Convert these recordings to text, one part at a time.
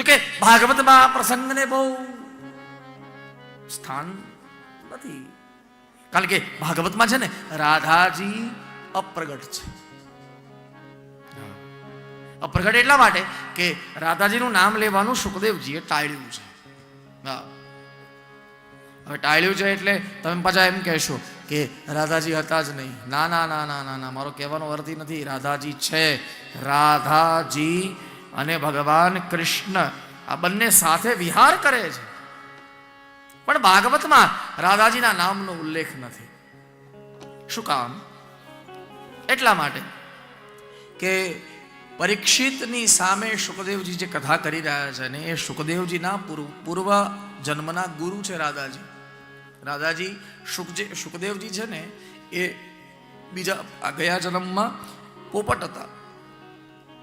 જોકે ભાગવતમાં આ પ્રસંગને બહુ સ્થાન નથી. કારણ કે ભાગવતમાં છે ને રાધાજી અપ્રગટ છે. અપ્રગટ એટલા માટે કે રાધાજીનું નામ લેવાનું સુખદેવજીએ ટાળ્યું છે. હા. હવે ટાળ્યું છે એટલે તમે પાછા એમ કહેશો કે રાધાજી હતા જ નહીં. ના ના ના ના ના મારો કહેવાનો અર્થ નથી. રાધાજી છે. રાધાજી અને ભગવાન કૃષ્ણ આ બંને સાથે વિહાર કરે છે. પણ ભાગવતમાં રાધાજીના નામનો ઉલ્લેખ નથી. શું કામ? એટલા માટે કે પરીક્ષિતની સામે સુખદેવજી જે કથા કરી રહ્યા છે ને એ સુખદેવજીના પૂર્વ પૂર્વ જન્મના ગુરુ છે રાધાજી. રાધાજી સુખજી સુખદેવજી છે ને એ બીજા ગયા જન્મમાં પોપટ હતા.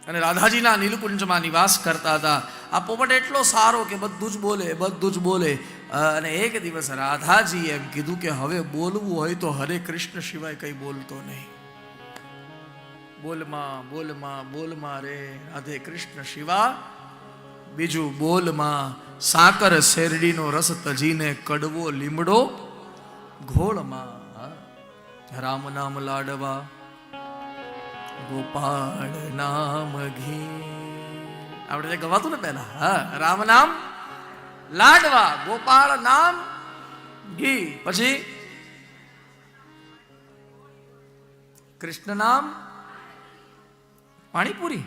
અને રાધાજીના નીલકુંજમાં નિવાસ કરતા હતા. આ પોપટ એટલો સારો કે બધું જ બોલે, બધું જ બોલે. અને એક દિવસ રાધાજી એમ કીધું કે હવે બોલવું હોય તો હરે કૃષ્ણ સિવાય કંઈ બોલતો નહીં. બોલમાં બોલમાં બોલમાં રે, રાધે કૃષ્ણ શિવા. બીજું બોલમાં સાકર શેરડીનો રસ તજીને કડવો લીમડો. ઘોળમાં રામ નામ લાડવા. ગોપાળ નામ ઘી. આપણે જે ગવાતું ને પહેલા? હા, રામ નામ લાડવા, ગોપાળ નામ ઘી. પછી કૃષ્ણ નામ પાણીપુરી.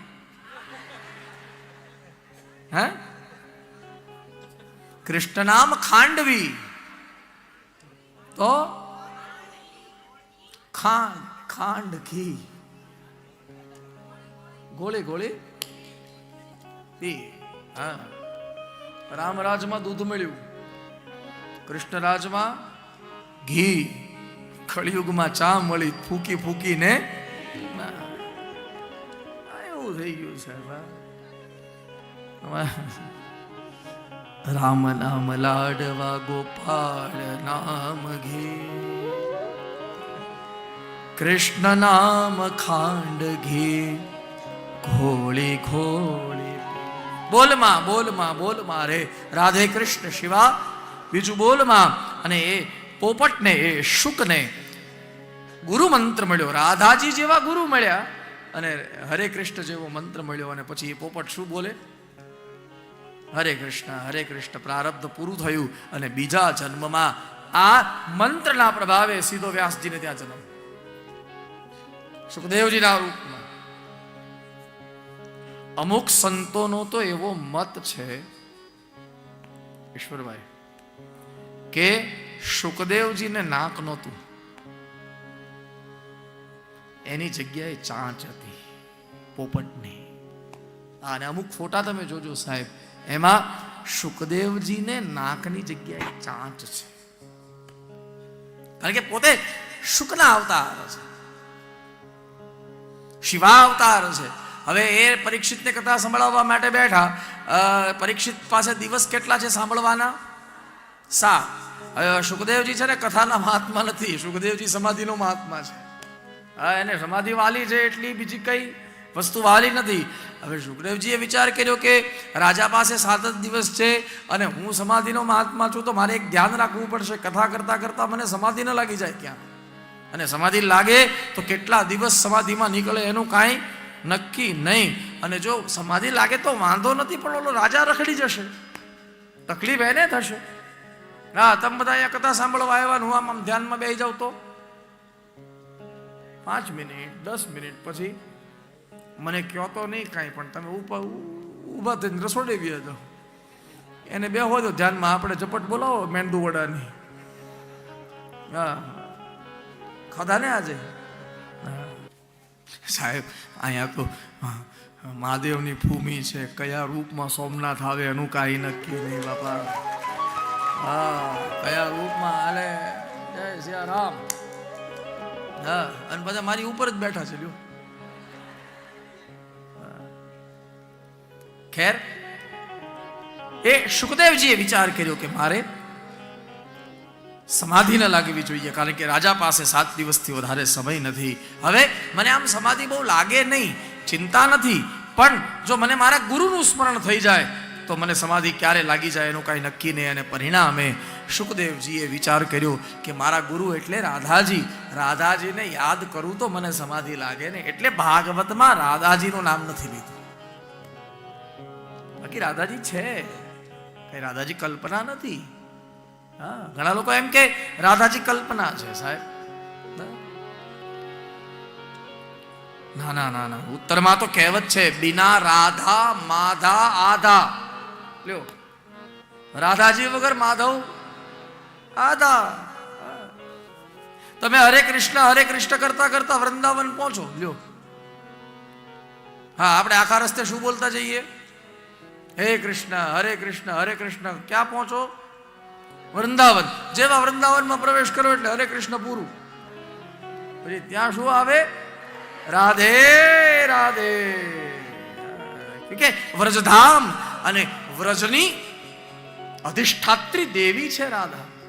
હે? કૃષ્ણ નામ ખાંડવી. તો ખાંડ ખાંડ ઘી. ગોળી ગોળી પી હા રામરાજમાં દૂધ મળ્યું કૃષ્ણરાજમાં ઘી કળિયુગમાં ચા મળી ફૂકી ફૂકીને આ એવું થઈ ગયું સાહેબ આ. રામ નામ લાડવા ગોપાળ નામ ઘી કૃષ્ણ નામ ખાંડ ઘી ઘોળી ઘોળી. બોલમાં બોલમાં બોલમાં રે. રાધે કૃષ્ણ શિવા. બીજું બોલમાં અને એ પોપટને, એ શુકને ગુરુ મંત્ર મળ્યો. રાધાજી જેવા ગુરુ મળ્યા. અને હરે કૃષ્ણ જેવો મંત્ર મળ્યો. અને પછી એ પોપટ શું બોલે? હરે કૃષ્ણ હરે કૃષ્ણ, પ્રારબ્ધ પૂરું થયું. અને બીજા જન્મમાં આ મંત્રના પ્રભાવે સીધો વ્યાસજીને ત્યાં જન્મ. સુખદેવજીના રૂપમાં. અમુક સંતોનો તો એવો મત છે, ઈશ્વરભાઈ, કે સુખદેવજીને નાક નહોતું. એની જગ્યાએ ચાંચ હતી, પોપટની. અને અમુક ફોટા તમે જોજો સાહેબ, એમાં સુખદેવજીને નાકની જગ્યાએ ચાંચ છે. કારણ કે પોતે શુકના અવતાર છે. શિવા અવતાર છે. હવે એ પરીક્ષિતને કથા સંભળાવવા માટે બેઠા. પરીક્ષિત પાસે દિવસ કેટલા છે સાંભળવાના? સા સુખદેવજી છે ને કથાના મહાત્મા નથી. સુખદેવજી સમાધિનો મહાત્મા છે. એને સમાધિ વાલી છે એટલી બીજી કઈ વસ્તુ વાલી નથી. હવે સુખદેવજીએ વિચાર કર્યો કે રાજા પાસે સાત જ દિવસ છે અને હું સમાધિનો મહાત્મા છું તો મારે એક ધ્યાન રાખવું પડશે. કથા કરતા કરતા મને સમાધિ ન લાગી જાય ક્યાં? અને સમાધિ લાગે તો કેટલા દિવસ સમાધિમાં નીકળે એનું કાંઈ નક્કી નહીં. અને જો સમાધિ લાગે તો વાંધો નથી, પણ ઓલો રાજા રખડી જશે. તકલીફ એને થશે. હા તમે બધા અહીંયા કથા સાંભળવા આવ્યા ને હું આમ ધ્યાનમાં બેસી જાઉં તો? પાંચ મિનિટ, દસ મિનિટ પછી મને કહો તો નહીં કાંઈ, પણ તમે ઉપર ઊભા થઈને રસોડે ગયા જાઓ. એને બે હોય તો ધ્યાનમાં આપણે ઝપટ બોલાવો મેંદુ વડાની. હા ખાધા ને આજે. સાહેબ, અહીંયા તો મહાદેવની ભૂમિ છે. કયા રૂપમાં સોમનાથ આવે એનું કાંઈ નક્કી નહીં, બાપા. હા, કયા રૂપમાં હાલે? જય સિયા રામ. હા, અને બધા મારી ઉપર જ બેઠા છે, લ્યો. ખેર, એ સુખદેવજીએ વિચાર કર્યો કે મારે સમાધિ ન લાગવી જોઈએ. કારણ કે રાજા પાસે સાત દિવસથી વધારે સમય નથી. હવે મને આમ સમાધિ બહુ લાગે નહીં, ચિંતા નથી, પણ જો મને મારા ગુરુનું સ્મરણ થઈ જાય, તો મને સમાધિ ક્યારે લાગી જાય એનું કાંઈ નક્કી નહીં અને પરિણામે સુખદેવજીએ વિચાર કર્યો કે મારા ગુરુ એટલે રાધાજી. રાધાજીને યાદ કરું તો મને સમાધિ લાગે ને એટલે ભાગવતમાં રાધાજીનું નામ નથી લીધું. બાકી રાધાજી છે. કઈ રાધાજી કલ્પના નથી. હા, ઘણા લોકો એમ કે રાધાજી કલ્પના છે, સાહેબ. ના ના ના ના, ઉત્તરમાં તો કહેવત છે, બિના રાધા, માધા, આધા. લ્યો. રાધાજી વગર માધવ આધા. તમે હરે કૃષ્ણ હરે કૃષ્ણ કરતા કરતા વૃંદાવન પહોંચો, લ્યો. હા, આપણે આખા રસ્તે શું બોલતા જઈએ? હે કૃષ્ણ, હરે કૃષ્ણ હરે કૃષ્ણ, ક્યાં પહોંચો? વૃંદાવન. જેવા વૃંદાવનમાં પ્રવેશ કરો એટલે હરે કૃષ્ણ પૂરું. પછી ત્યાં શું આવે? રાધે રાધે. કે વ્રજધામ. અને વ્રજની અધિષ્ઠાત્રી દેવી છે રાધા.